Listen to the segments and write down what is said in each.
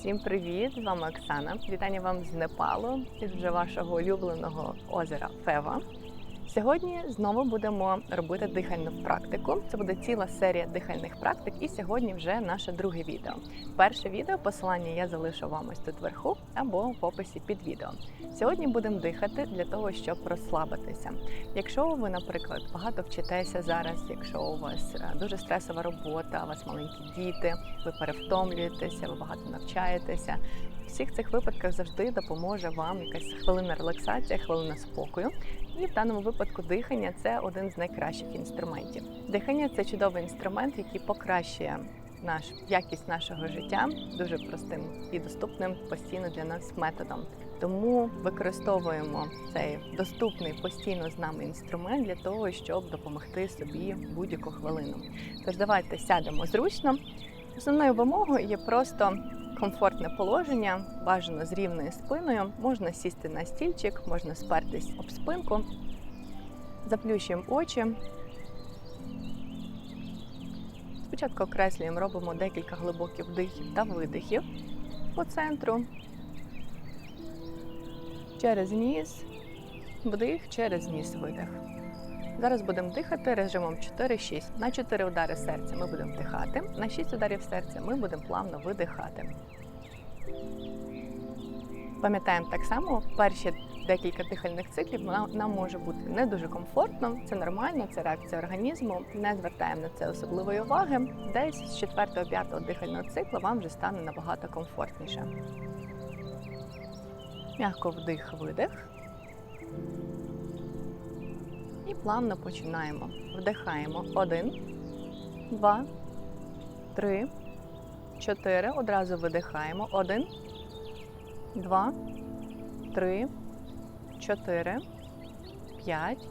Всім привіт! З вами Оксана. Вітання вам з Непалу від вже вашого улюбленого озера Фева. Сьогодні знову будемо робити дихальну практику. Це буде ціла серія дихальних практик, і сьогодні вже наше друге відео. Перше відео посилання я залишу вам ось тут вверху або в описі під відео. Сьогодні будемо дихати для того, щоб розслабитися. Якщо ви, наприклад, багато вчитеся зараз, якщо у вас е, дуже стресова робота, у вас маленькі діти, ви перевтомлюєтеся, ви багато навчаєтеся. В всіх цих випадках завжди допоможе вам якась хвилина релаксація, хвилина спокою. І в даному випадку дихання це один з найкращих інструментів. Дихання це чудовий інструмент, який покращує наш якість нашого життя дуже простим і доступним постійно для нас методом. Тому використовуємо цей доступний постійно з нами інструмент для того, щоб допомогти собі будь-яку хвилину. Тож давайте сядемо зручно. Основною вимогою є просто комфортне положення, бажано з рівною спиною. Можна сісти на стільчик, можна спертись об спинку. Заплющуємо очі. Спочатку окреслюємо, робимо декілька глибоких вдихів та видихів по центру. Через ніс, вдих, через ніс видих. Зараз будемо дихати режимом 4-6. На 4 удари серця ми будемо вдихати, на 6 ударів серця ми будемо плавно видихати. Пам'ятаємо так само, перші декілька дихальних циклів нам, нам може бути не дуже комфортно, це нормально, це реакція організму. Не звертаємо на це особливої уваги. Десь з 4-5 дихального цикла вам вже стане набагато комфортніше. М'яко вдих, видих. І плавно починаємо. Вдихаємо. Один, два, три, чотири. Одразу видихаємо. Один, два, три, чотири, п'ять,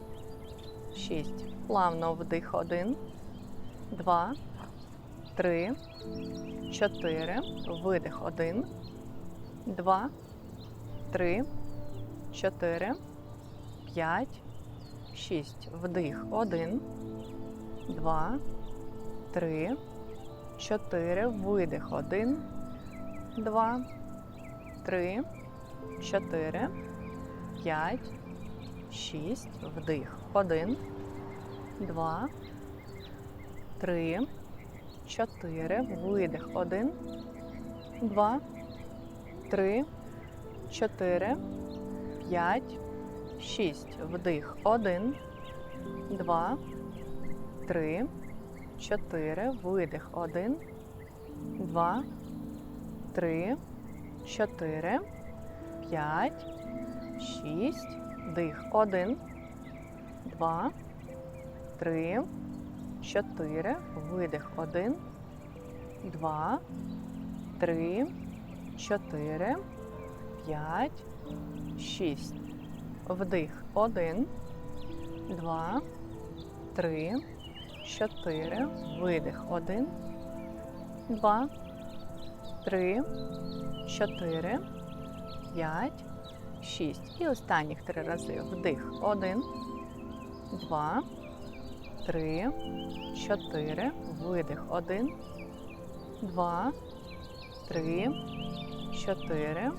шість. Плавно вдих. Один, два, три, чотири. Видих. Один, два, три, чотири, п'ять. Шість. Вдих. Один, два, три, чотири. Видих. Один, два, три, чотири, п'ять, шість. Вдих. Один, два, три, чотири. Видих. Один, два, три, чотири, п'ять. Шість. Вдих. Один, два, три, чотири. Видих. Один, два, три, чотири, п'ять, шість. Вдих. Один, два, три, чотири. Видих. Один, два, три, чотири, п'ять, шість. Вдих. Один, два, три, чотири. Видих. Один, два, три, чотири, п'ять, шість. І останніх три рази. Вдих. Один, два, три, чотири. Видих. Один, два, три, чотири,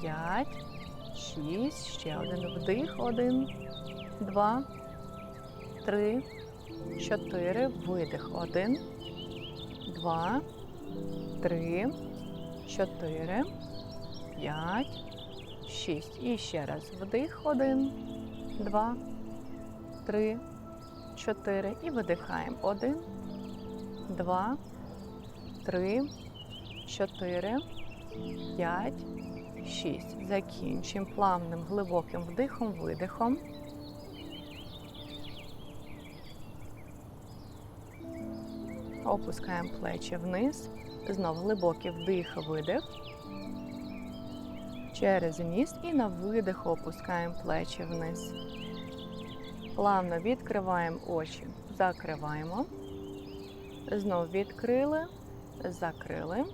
п'ять. Шість. Ще один вдих. Один, два, три, чотири. Видих. Один, два, три, чотири, п'ять, шість. І ще раз вдих. Один, два, три, чотири. І видихаємо. Один, два, три, чотири, п'ять. 6. Закінчуємо плавним глибоким вдихом, видихом. Опускаємо плечі вниз. Знову глибокий вдих, видих. Через ніс і на видих опускаємо плечі вниз. Плавно відкриваємо очі, закриваємо. Знову відкрили, закрили.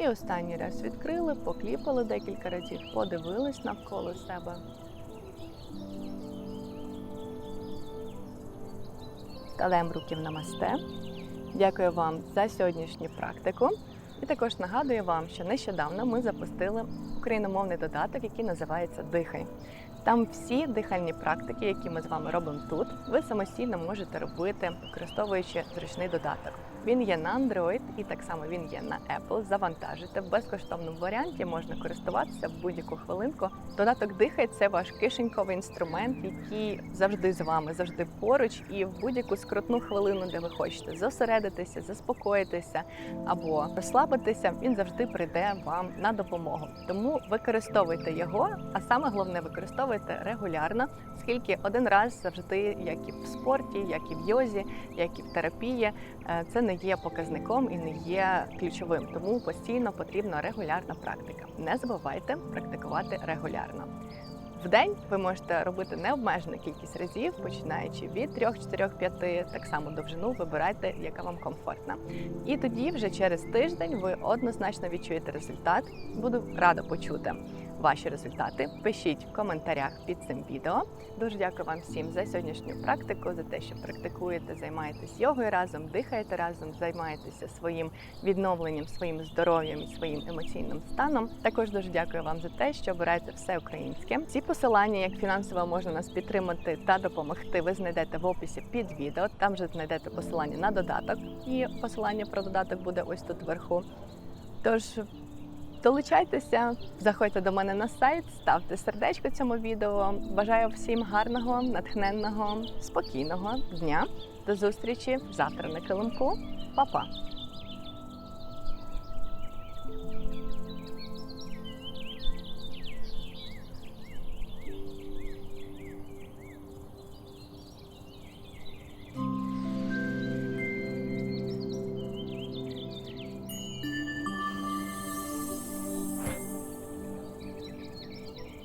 І останній раз відкрили, покліпали декілька разів, подивились навколо себе. Кладемо руки в намасте. Дякую вам за сьогоднішню практику. І також нагадую вам, що нещодавно ми запустили україномовний додаток, який називається Дихай. Там всі дихальні практики, які ми з вами робимо тут, ви самостійно можете робити, використовуючи зручний додаток. Він є на Android і так само він є на Apple. Завантажите в безкоштовному варіанті, можна користуватися в будь-яку хвилинку. Додаток дихай це ваш кишеньковий інструмент, який завжди з вами, завжди поруч, і в будь-яку скрутну хвилину, де ви хочете зосередитися, заспокоїтися або розслабитися, він завжди прийде вам на допомогу. Тому використовуйте його, а саме головне використовуйте регулярно, оскільки один раз завжди, як і в спорті, як і в йозі, як і в терапії, е, це не є показником і не є ключовим. Тому постійно потрібна регулярна практика. Не забувайте практикувати регулярно. В день ви можете робити необмежену кількість разів, починаючи від 3, 4, 5, так само довжину вибирайте, яка вам комфортна. І тоді, вже через тиждень, ви однозначно відчуєте результат. Буду рада почути ваші результати. Пишіть в коментарях під цим відео. Дуже дякую вам всім за сьогоднішню практику, за те, що практикуєте, займаєтесь йогою разом, дихаєте разом, займаєтеся своїм відновленням, своїм здоров'ям і своїм емоційним станом. Також дуже дякую вам за те, що обираєте все українське. Ці посилання, як фінансово можна нас підтримати та допомогти, ви знайдете в описі під відео. Там же знайдете посилання на додаток, і посилання про додаток буде ось тут вверху. Тож долучайтеся, заходьте до мене на сайт, ставте сердечко цьому відео. Бажаю всім гарного, натхненного, спокійного дня. До зустрічі завтра на килимку. Па-па!